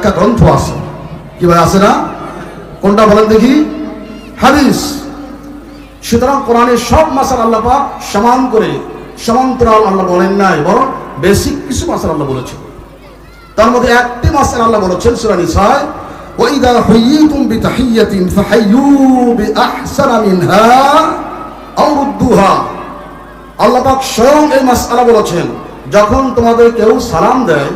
ব্যাখ্যা গ্রন্থ আছে। কি ভাই আছে না? কোনটা বলেন দেখি? হাদিস। সুতরাং কোরআনের সব মাসাল আল্লাহ পাক সমান করে, সমান্তরাল আল্লাহ বলেন নাই, বরং বেসিক কিছু মাসাল আল্লাহ বলেছেন। তার মধ্যে একটি মাসাল আল্লাহ বলেছেন সূরা নিসায়, ওয়াইদা হুইয়িতুম বিতাহিয়াতিন ফাহাইয়ু বিআহসানা মিনহা আও রুদ্দুহা। আল্লাহ পাক স্বয়ং এই মাসআলা বলেছেন, যখন তোমাদের কেউ সালাম দেয়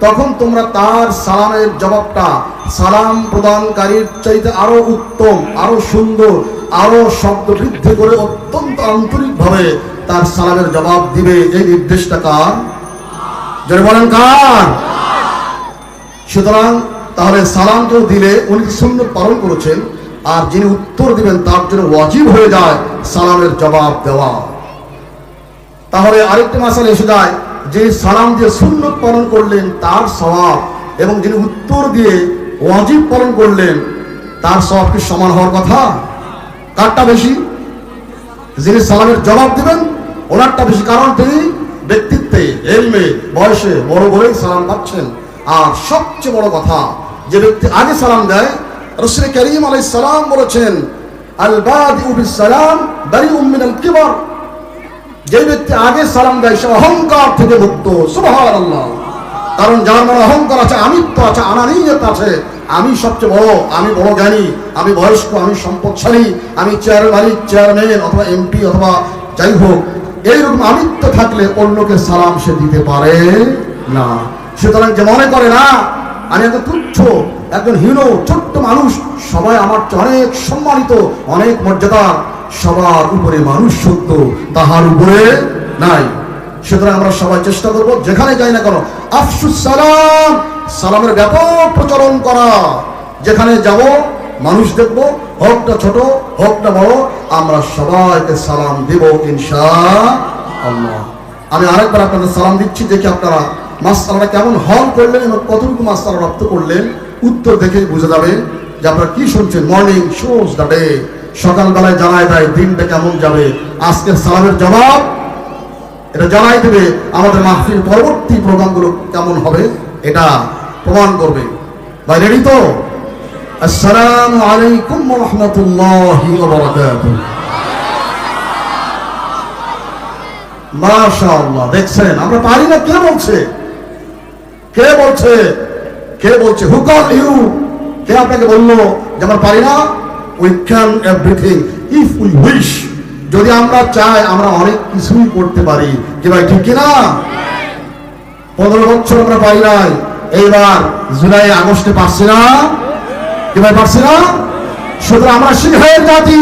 তখন তোমরা তার সালামের জবাবটা সালাম প্রদানকারীর চাইতে আরও উত্তম, আরও সুন্দর, আরও শব্দ বৃদ্ধি করে অত্যন্ত আন্তরিকভাবে তার সালামের জবাব দিবে। এই নির্দেশটা কার? যারা বলেন কার? সুতরাং তাহলে সালাম কেউ দিলে উনি সুন্দর পালন করেছেন? আর যিনি উত্তর দিবেন তার জন্য ওয়াজিব হয়ে যায় সালামের জবাব দেওয়া। তাহলে আরেকটি মাসাল এসে যায়। যে সালাম দিয়ে সুন্নত পালন করলেন, তার স্বভাব এবং যিনি উত্তর দিয়ে ওয়াজিব পালন করলেন, তার স্বভাব কি সমান হওয়ার কথা? কারটা বেশি? যিনি সালামের জবাব দিবেন, ওনারটা বেশি। কারণ তিনি ব্যক্তিত্বে, এলমে, বয়সে বড় বড়ই সালাম পাচ্ছেন। আর সবচেয়ে বড় কথা, যে ব্যক্তি আগে সালাম দেয়, রসুল করিম আলাই সালাম বলেছেন আল বাদি উবিস সালাম বারি উম্মিনাল কিবার। যে ব্যক্তি আগে সালাম দেয়, সে অহংকার থেকে মুক্ত। আল্লাহ কারণ যার মনে অহংকার আছে, আমিত্ব আছে, আনানিয়ত আছে, আমি সবচেয়ে বড়, আমি বড় জ্ঞানী, আমি বয়স্ক, আমি সম্পদশালী, আমি চেয়ারম্যান অথবা এমপি অথবা যাই হোক, এইরকম আমিত্ব থাকলে অন্যকে সালাম সে দিতে পারে না। সুতরাং যে মনে করে, না, আমি একজন তুচ্ছ, একজন হীন, ছোট্ট মানুষ, সবাই আমার অনেক সম্মানিত, অনেক মর্যাদা সবার উপরে মানুষ সত্য, তাহার উপরে নাই। সুতরাং আমরা সবাই চেষ্টা করব, যেখানে যাই না কেন, আফসুস সালাম, সালামের ব্যাপক প্রচলন করা। যেখানে যাব, মানুষ দেখব, হকটা ছোট, হকটা বড়, আমরা সবাইকে সালাম দেব ইনশা আল্লাহ আমি আরেকবার আপনাদের সালাম দিচ্ছি, দেখি আপনারা মাস্তারা কেমন হল করলেন এবং কতটুকু মাস্তারা রপ্ত করলেন। উত্তর দেখে বুঝে যাবে যে আপনারা কি শুনছেন। মর্নিং শোজ দ্য ডে সকালবেলায় জানায় দেয়, দিনটা কেমন যাবে? আজকের সালামের জবাব এটা জানাই দেবে, আমাদের মাহফিল পরবর্তী প্রোগ্রামগুলো কেমন হবে? এটা প্রমাণ করবে। ভাই রেডি তো? আসসালামু আলাইকুম রহমতুল্লাহি মাশাআল্লাহ, দেখছেন? আমরা পারি না? কে বলছে? কে বলছে? কে বলছে? হু কল ইউ কে আপনাকে বলল যে আমরা পারি না? We can everything if we wish যদি আমরা চাই, আমরা অনেক কিছুই করতে পারি। কি ভাই, ঠিক কিনা? পনেরো বছর আমরা পাই নাই। এইবার জুলাই, আগস্টে পারছি না। কি ভাই, পারছি না? সুতরাং আমরা সিংহের জাতি।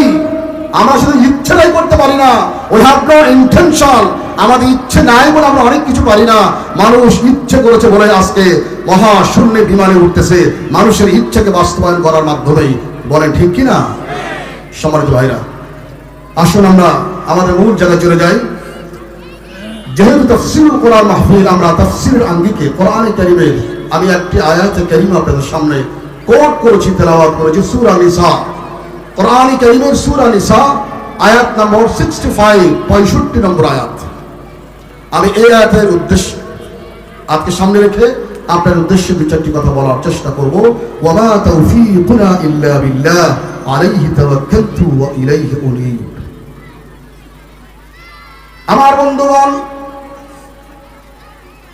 আমরা শুধু ইচ্ছেটাই করতে পারি না। ওই হ্যাভ নো ইন্টেনশন আমাদের ইচ্ছে নাই বলে আমরা অনেক কিছু পারি না। মানুষ ইচ্ছে করেছে বলে আজকে মহা শূন্যে বিমানে উঠতেছে। মানুষের ইচ্ছেকে বাস্তবায়ন করার মাধ্যমেই। বলেন, ঠিক কিনা? সম্মানিত ভাইরা, আসুন আমরা আমাদের মূল জায়গায় চলে যাই। যেহেতু তফসিল কোরআন মাহফিল, আমরা তফসিলের আঙ্গিকে কোরআনে কারিমের আমি একটি আয়াতে কারিম আপনাদের সামনে কোট করেছি, তেলাওয়াত করেছি, সূরা নিসা। কোরআনে কারিমের সূরা নিসা, আয়াত নম্বর সিক্সটি ফাইভ পঁয়ষট্টি নম্বর আয়াত। আমি এই আয়াতের উদ্দেশ্য, আজকে সামনে রেখে আপনার উদ্দেশ্যে দু চারটি কথা বলার চেষ্টা করব। ওয়ালা তাওফীকুনা ইল্লা বিল্লাহ, আলাইহি তাওয়াক্কালতু ওয়া ইলাইহি উনীব। আমার বন্ধুগণ,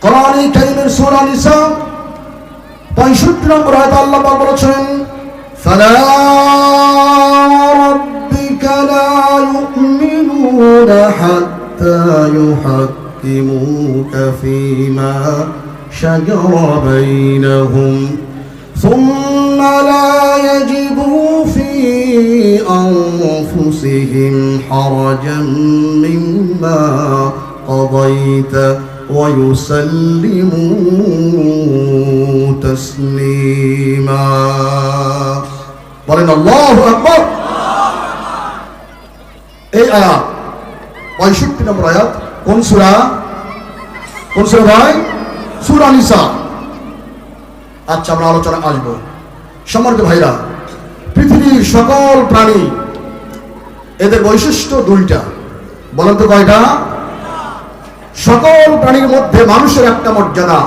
কোরআন কারীমের সূরা নিসা 65 নম্বর আয়াত আল্লাহ পাক বলেছেন, ফালা রাব্বিকা লা ইউমিনুনা হাত্তা ইউহাক্কিমুকা ফীমা شجر بينهم ثم لا يجدوا في أنفسهم حرجا مما قضيت ويسلموا تسليما বলেন আল্লাহু আকবার এই আয়াত পঁয়ষট্টি নম্বর আয়াত কোন সূরা কোন সূরা ভাই সূরা নিসা। আচ্ছা আমরা আলোচনা আসব। সম্মানিত ভাইরা, পৃথিবীর সকল প্রাণী, এদের বৈশিষ্ট্য দুইটা। বলেন তো কয়টা? সকল প্রাণীর মধ্যে মানুষের একটা মর্যাদা।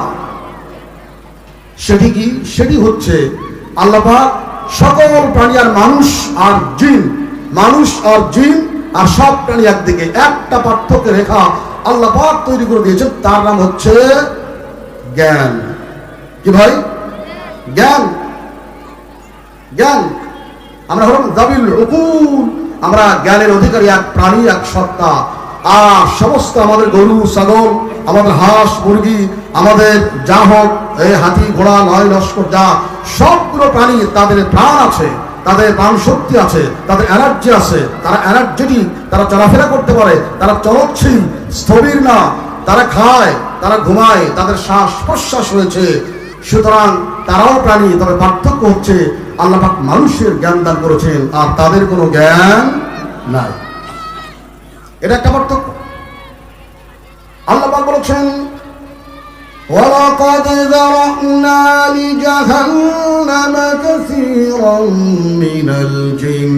সেটি কি? সেটি হচ্ছে আল্লাপাক সকল প্রাণী আর মানুষ আর জিন, মানুষ আর জিন আর সব প্রাণী একদিকে। একটা পার্থক্য রেখা আল্লাপাক তৈরি করে দিয়েছেন, তার নাম হচ্ছে জ্ঞান। কি ভাই? জ্ঞান। জ্ঞান। আমরা হলাম দাবিল উকুল আমরা জ্ঞানের অধিকারী এক প্রাণী, এক সত্তা। আর সমস্ত আমাদের গরু, ছাগল, আমাদের হাঁস, মুরগি, আমাদের যা হোক, এই হাতি, ঘোড়া, নয়, লস্কর, যা, সবগুলো প্রাণী তাদের প্রাণ আছে, তাদের প্রাণ শক্তি আছে, তাদের এনার্জি আছে, তারা এনার্জেটিক, তারা চলাফেরা করতে পারে, তারা চলচ্ছিল স্থবির না, তারা খায়। তারা ঘুমায় তাদের শ্বাস প্রশ্বাস রয়েছে সুতরাং তারাও প্রাণী তবে পার্থক্য হচ্ছে আল্লাহ পাক মানুষের জ্ঞান দান করেছেন আর তাদের কোনো জ্ঞান নাই এটা একটা পার্থক্য আল্লাহ পাক বলেছেন ولقد ذرأنا لجهنم كثيرا من الجن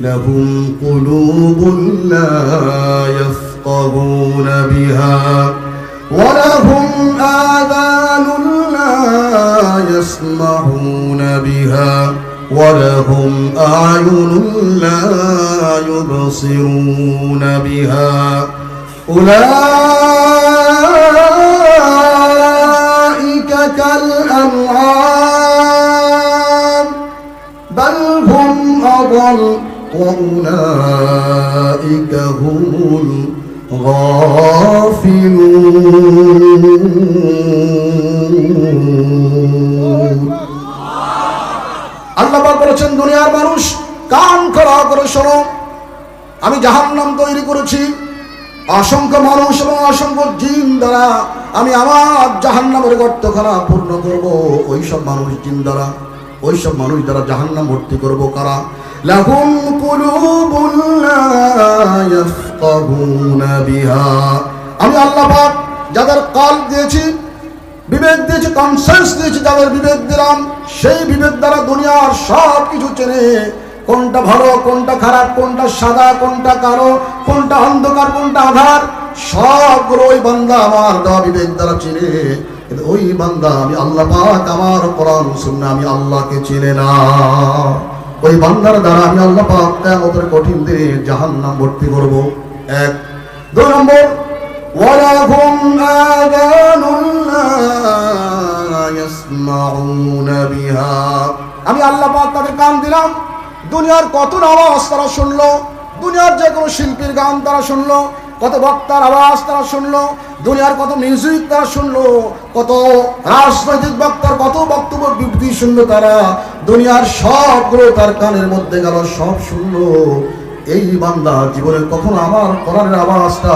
لهم قلوب لا يفقهون بها ولهم آذان لا يسمعون بها ولهم أعين لا يبصرون بها أولئك كالأنعام بل هم أضل وأولئك هم আল্লাহ পাক বলেছেন, দুনিয়ার মানুষ কান খোলা করে শোনো। আমি জাহান্নাম তৈরি করেছি। অসংখ্য মানুষ এবং অসংখ্য জিন দ্বারা আমি আমার জাহান্নামের গর্তখানা পূর্ণ করব। ওই সব মানুষ জিন দ্বারা ওই সব মানুষ দ্বারা জাহান্নাম ভর্তি করব কারা? লাহুম কুলুবুন লা ইয়াফকাহুনা বিহা। আমি আল্লাহ পাক যাদের কাল দিয়েছি, বিবেক দিয়েছি কনসেন্স দিয়েছি, যাদের বিবেক দিলাম, সেই বিবেক দ্বারা দুনিয়ার সব কিছু চেনে কোনটা ভালো, কোনটা খারাপ, কোনটা সাদা, কোনটা কালো, কোনটা অন্ধকার, কোনটা আধার, সবগুলো ওই বান্দা আমার দেওয়া বিবেক দ্বারা চিনে। ওই বান্দা আমি আল্লাহ পাক আমার কোরআন শুনে আমি আল্লাহকে চিনে না। ওই বান্দার দ্বারা আমি আল্লাহ পাক কিয়ামতের কঠিন দিনে জাহান্নাম ভর্তি করব। এক। দুই নম্বর ওয়ালাহুম আযানুন লা আমি আল্লাহ পাক তাদের কান দিলাম। দুনিয়ার কত আওয়াজ তারা শুনলো, দুনিয়ার যে কোনো শিল্পীর গান তারা শুনলো কত বক্তার আওয়াজ তারা শুনলো, দুনিয়ার কত মিউজিক তারা শুনলো, কত রাজনৈতিক বক্তার কত বক্তব্য বিবৃতি শুনলো তারা, দুনিয়ার সবগুলো তার কানের মধ্যে গেল, সব শুনলো। এই বান্দা জীবনে কখনো আমার কোরআনের আওয়াজটা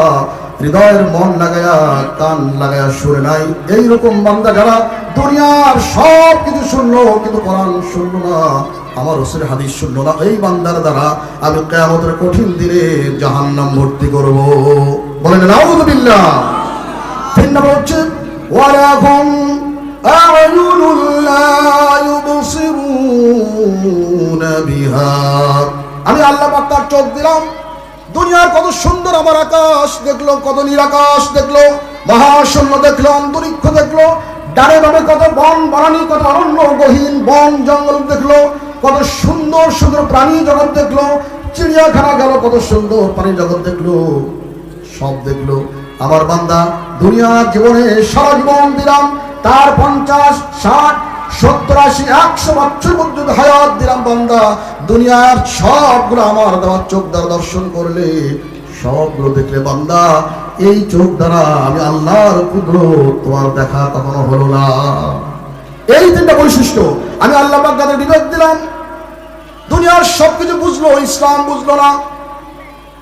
হৃদয়ের মন লাগায়া, কান লাগায়া শুনে নাই। এইরকম বান্দা যারা দুনিয়ার সব কিছু শুনলো, কিন্তু কোরআন শুনলো না। আমার হোসেন হাদিস শুনলো না এই বান্দার দ্বারা আমি কেয়ামতের কঠিন দিনে জাহান্নাম ভর্তি করব বলেন নাউযুবিল্লাহ তিন নম্বর হচ্ছে ولهم أعين لا يبصرون بها আমি আল্লাহ পাক তার চোখ দিলাম দুনিয়ার কত সুন্দর আমার আকাশ দেখলো কত নিরাকাশ দেখলো মহাশূন্য দেখলো অন্তরিক্ষ দেখলো ডানে বামে কত বন বনানি কত অরণ্য গহীন বন জঙ্গল দেখলো কত সুন্দর সুন্দর প্রাণী জগৎ দেখল। চিড়িয়াখানা গেল, কত সুন্দর প্রাণী জগৎ দেখল। সব দেখল। আমার বান্দা দুনিয়ার জীবনে সারা জীবন দিলাম। তার পঞ্চাশ, ষাট, সত্তর, আশি, একশো বছর পর্যন্ত হায়াত দিলাম বান্দা। দুনিয়ার সবগুলো আমার দেওয়ার চোখ দ্বারা দর্শন করলে সবগুলো দেখলে বান্দা, এই চোখ দ্বারা আমি আল্লাহর ক্ষুদ্র তোমার দেখা কখনো হলো না। এই তিনটা বৈশিষ্ট্য আমি আল্লাহ যাদের বিবেক দিলাম। দুনিয়ার সব কিছু বুঝলো, ইসলাম বুঝলো না।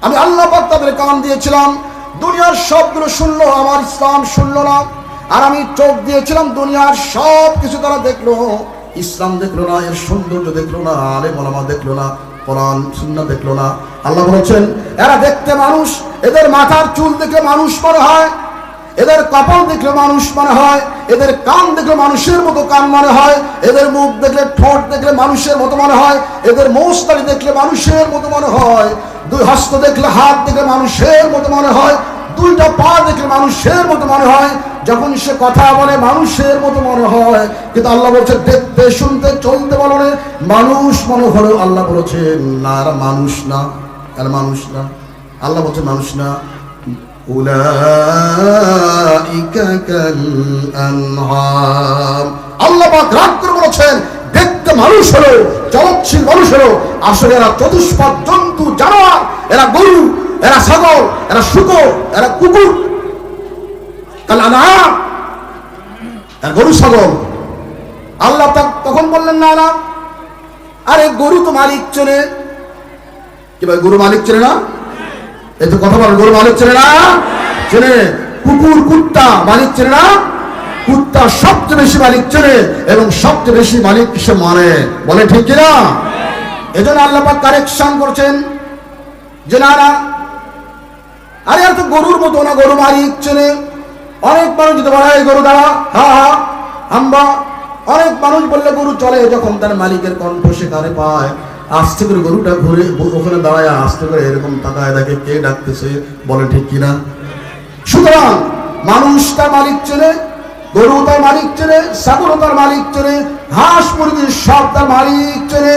আমি আল্লাহ তাদের কান দিয়েছিলাম। দুনিয়ার সবগুলো শুনলো, আমার ইসলাম শুনলো না। আর আমি চোখ দিয়েছিলাম, দুনিয়ার সব কিছু তারা দেখল। ইসলাম দেখল না, এর সৌন্দর্য দেখল না আলে মলামা দেখল না, কোরআন সুন্না দেখল না। আল্লাহ বলেছেন, এরা দেখতে মানুষ, এদের মাথার চুল দেখে মানুষ মনে হয় এদের কপাল দেখলে মানুষ মনে হয়, এদের কান দেখলে মানুষের মতো কান মনে হয়, এদের মুখ দেখলে ঠোঁট দেখলে মানুষের মতো মনে হয়, এদের মৌস্তারি দেখলে মানুষের মতো মনে হয়, দুই হস্ত দেখলে হাত দেখলে মানুষের মতো মনে হয়, দুইটা পা দেখলে মানুষের মতো মনে হয়, যখন সে কথা বলে মানুষের মতো মনে হয়, কিন্তু আল্লাহ বলছে, দেখতে, শুনতে, চলতে বলো মানুষ মনে হলেও আল্লাহ বলেছেন, না মানুষ না আর মানুষ না। আল্লাহ বলছে, মানুষ না। আল্লাহ দেখতে মানুষ হলো মানুষ হলো, আসলে এরা জন্তু এরা গরু, এরা ছাগল কুকুর। আল্লাহ তখন বললেন, না না। আরে গরু তো মালিক চলে কি ভাই, গরু মালিক চলে না? এই তো কথা বল গরু মালিক চেনে না? চেনে। কুকুর, কুত্তা মালিক চেনে না? কুত্তা সবচেয়ে বেশি মালিক চেনে এবং সবচেয়ে বেশি মালিক সে মানে। বলে ঠিক কিনা? এজন্য আল্লাপাক কারেকশন করছেন যে না না। আরে, আর তো গরুর মতো না, গরু মালিক চেনে। অনেক মানুষ যদি বলা গরু দ্বারা হা হা, হাম্বা। অনেক মানুষ বললে, গরু চলে যখন তার মালিকের কণ্ঠ সেখানে পায়। আস্তে করে গরুটা ঘুরে ওখানে দাঁড়ায় আস্তে করে এরকম তাকায় দেখে কে ডাকতেছে বলে ঠিক কিনা? সুতরাং মানুষ তার মালিক চেনে গরু তার মালিক চেনে ছাগল তার মালিক চেনে, হাঁস মুরগি সব তার মালিক চেনে,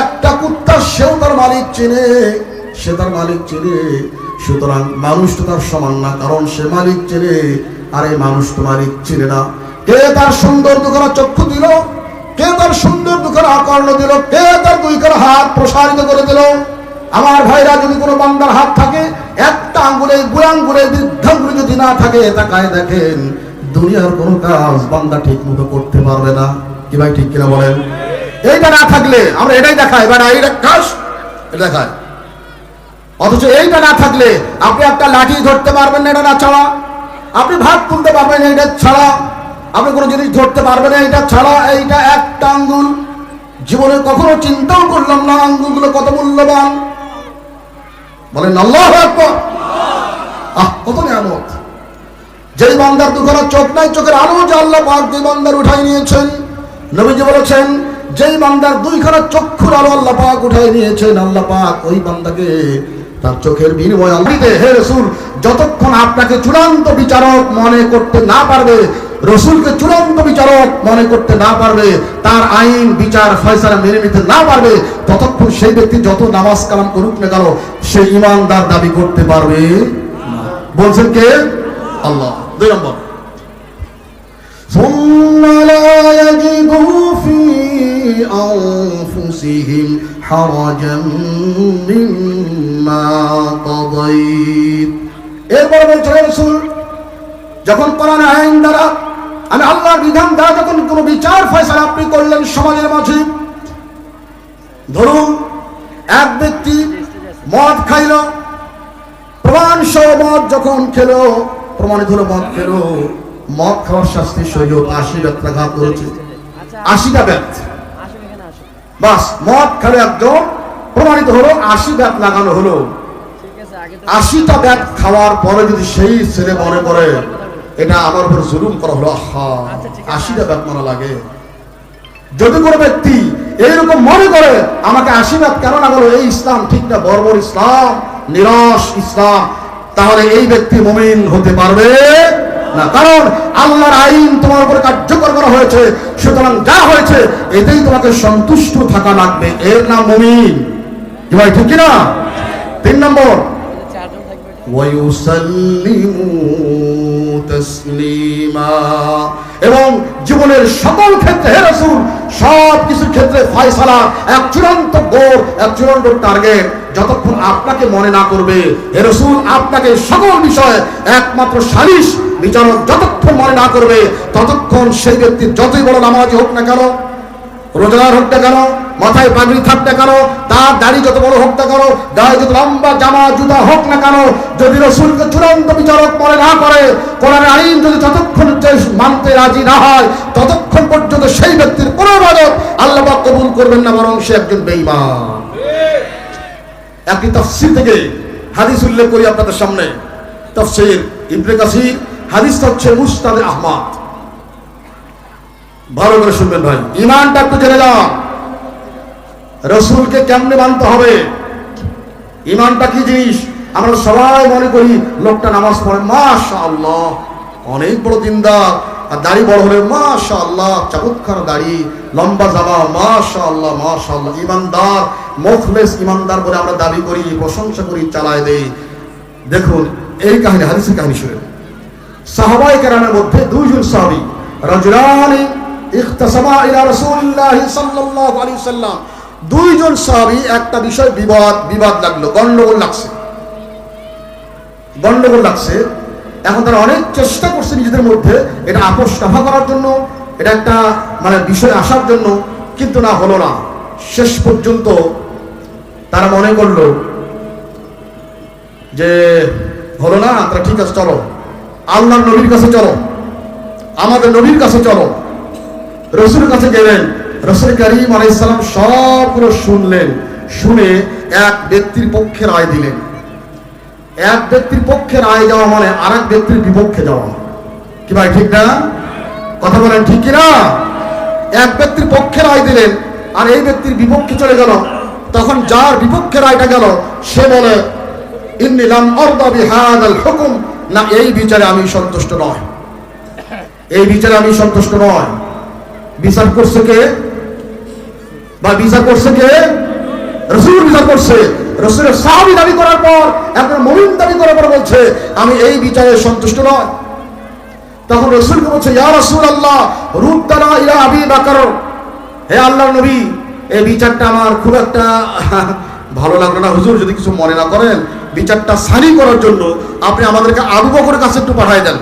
একটা কুত্তা সেও তার মালিক চেনে, সে তার মালিক চেনে। সুতরাং মানুষ তো তার সমান না, কারণ সে মালিক চেনে, আর এই মানুষ তো মালিক চেনে না। কে তার সুন্দর দুখানা চক্ষু দিল? আকর্ণ দিল কে তার দুইখানা হাত প্রসারিত করে দিল। আমার ভাইরা যদি কোনো বান্দার হাত থাকে, একটা আঙ্গুলে বুড়া আঙ্গুলে বৃদ্ধাঙ্গুলে যদি না থাকে, তাকায় দেখেন দুনিয়ার কোনো কাজ বান্দা ঠিক মতো করতে পারবে না। কি ভাই, ঠিক কিনা বলেন? এইটা না থাকলে, আমরা এটাই দেখাই বা এইটা কাজ, এটা দেখায় অথচ এইটা না থাকলে আপনি একটা লাঠি ধরতে পারবেন না, এটা না ছাড়া। আপনি ভাত তুলতে পারবেন এটা ছাড়া। আপনি কোনো জিনিস ধরতে পারবেন না এটা ছাড়া, এইটা একটা আঙ্গুল। জীবনে কখনো চিন্তাও করলাম না, আঙ্গুলগুলো কত মূল্যবান। বলেন, আল্লাহ আহ, কত নিয়ামত। যেই বান্দার দুখানা চোখ নাই, চোখের আলো যে আল্লাহ দুই বান্দার উঠাই নিয়েছেন, নবীজি বলেছেন, যেই বান্দার দুইখানা চক্ষুর আলো আল্লাহ পাক উঠাই নিয়েছেন, আল্লাহ পাক ওই বান্দাকে তার চোখের বিনিময় আল্লাহ হে রসুল, যতক্ষণ আপনাকে চূড়ান্ত বিচারক মনে করতে না পারবে রসুলকে চূড়ান্ত বিচারক মনে করতে না পারবে তার আইন বিচার ফয়সালা মেনে নিতে না পারবে ততক্ষণ সেই ব্যক্তি যত নামাজ কালাম করুক না কেন সে ইমানদার দাবি করতে পারবে না। বলছেন কে আল্লাহ দুই নম্বর ثم لا يجدوا في أنفسهم حرجا مما قضيت এরপর বলছে রসুল যখন কোরআন আইন দ্বারা আমি আল্লাহর বিধান দ্বারা যখন কোনো বিচার ফয়সালা আপনি করলেন সমাজের মাঝে ধরুন এক ব্যক্তি মদ খাইল প্রমাণ সহ মদ যখন খেলো প্রমাণিত হলো মদ খেলো মদ খাওয়ার শাস্তি শরীয়ত আশি ব্যত্রাঘাত করেছে। আশিটা ব্যাত বাস মদ খেলে একদম প্রমাণিত হলো আশি ব্যাত লাগানো হলো। আশিটা ব্যাগ খাওয়ার পরে যদি সেই ছেলে মনে করে এটা আমার উপর জুলুম করা হলো আহা আশি টাকা মনে লাগে। যদি কোনো ব্যক্তি এইরকম মনে করে আমাকে আশীর্বাদ কেন না বলো এই ইসলাম ঠিক না বর্বর ইসলাম নিরস ইসলাম তাহলে এই ব্যক্তি মমিন হতে পারবে না। কারণ আল্লাহর আইন তোমার উপর কার্যকর করা হয়েছে সুতরাং যা হয়েছে এতেই তোমাকে সন্তুষ্ট থাকা লাগবে। এর নাম মুমিন। ভাই ঠিক না তিন নম্বর। ওয়াইউসাল্লিমু তসলিমা এবং জীবনের সকল ক্ষেত্রে হে রসুল সব কিছুর ক্ষেত্রে ফয়সালা, এক চূড়ান্ত গোর এক চূড়ান্ত টার্গেট যতক্ষণ আপনাকে মনে না করবে, হে রসুল, আপনাকে সকল বিষয়ে একমাত্র সালিশ, বিচারক যতক্ষণ মনে না করবে, ততক্ষণ সেই ব্যক্তি যতই বড় নামাজি হোক না কেন রোজগার হোক না কেন মাথায় পাগড়ি থাক না কেন তার দাড়ি যত বড় হোক না কেন গায়ে যত লম্বা জামা, জুতা হোক না কেন, যদি রসুলকে চূড়ান্ত বিচারক মনে না করে কোরআন আইন যদি ততক্ষণ মানতে রাজি না হয়, ততক্ষণ পর্যন্ত সেই ব্যক্তির কোনো ইবাদত আল্লাহ কবুল করবেন না, বরং সে একজন বেঈমান। একটি তফসির থেকে হাদিস উল্লেখ করি আপনাদের সামনে। তফসির ইবনে কাসির, হাদিসটা হচ্ছে মুস্তাদে আহমদ। ভালো করে শুনবেন ভাই। ইমানটা একটু জেনে যান রসুলকে কেমনে মানতে হবে? ইমানটা কি জিনিস? আমরা সবাই মনে করি, লোকটা নামাজ পড়ে মাশা আল্লাহ অনেক বড় দিনদার। আর দাড়ি বড় হলে মাশা আল্লাহ চমৎকার দাড়ি, লম্বা জামা মাশা আল্লাহ মাশা আল্লাহ ইমানদার মুখলেস ইমানদার বলে আমরা দাবি করি, প্রশংসা করি, চালায় দেই। দেখুন, এই কাহিনী, হাদিসের কাহিনী শুনেন। সাহাবাই কেরামের মধ্যে দুইজন সাহাবি, রাজুলানি দুইজন সাহাবি একটা বিষয় বিবাদ বিবাদ লাগল, গন্ডগোল লাগছে। গন্ডগোল লাগছে। এখন তারা অনেক চেষ্টা করছে নিজেদের মধ্যে, এটা আপোষ রফা করার জন্য, এটা একটা মানে বিষয় আসার জন্য, কিন্তু না, হলো না। শেষ পর্যন্ত তারা মনে করল যে, হলো না, তারা ঠিক আছে, চলো। আল্লাহর নবীর কাছে চলো। আমাদের নবীর কাছে চলো। রসুলের কাছে গেলেন। রসুল করিম আলাইসালাম সবগুলো শুনলেন। শুনে এক ব্যক্তির পক্ষে রায় দিলেন। এক ব্যক্তির পক্ষে রায় যাওয়া মানে আর এক ব্যক্তির বিপক্ষে যাওয়া কি ভাই, ঠিক না? কথা বলেন ঠিক কিনা? এক ব্যক্তির পক্ষে রায় দিলেন আর এই ব্যক্তির বিপক্ষে চলে গেল। তখন যার বিপক্ষে রায়টা গেল, সে বলে ইন্নিলাম হুকুম। না, এই বিচারে আমি সন্তুষ্ট নয়। এই বিচারে আমি সন্তুষ্ট নয়। বিচার করছে কে? বা বিচার করছে কে? রসুল বিচার করছে। রসুলের সাহাবি দাবি করার পর, একজন মমিন দাবি করার পর বলছে, আমি এই বিচারে সন্তুষ্ট নয় তখন রসুলকে বলছে, ইয়া রসুল আল্লাহ রুদ্দানা ইলা আবি বাকর। হে আল্লাহ নবী, এই বিচারটা আমার খুব একটা ভালো লাগল না। হুজুর, যদি কিছু মনে না করেন, বিচারটা সারি করার জন্য আপনি আমাদেরকে আবু বকরের কাছে একটু পাঠাই দেন।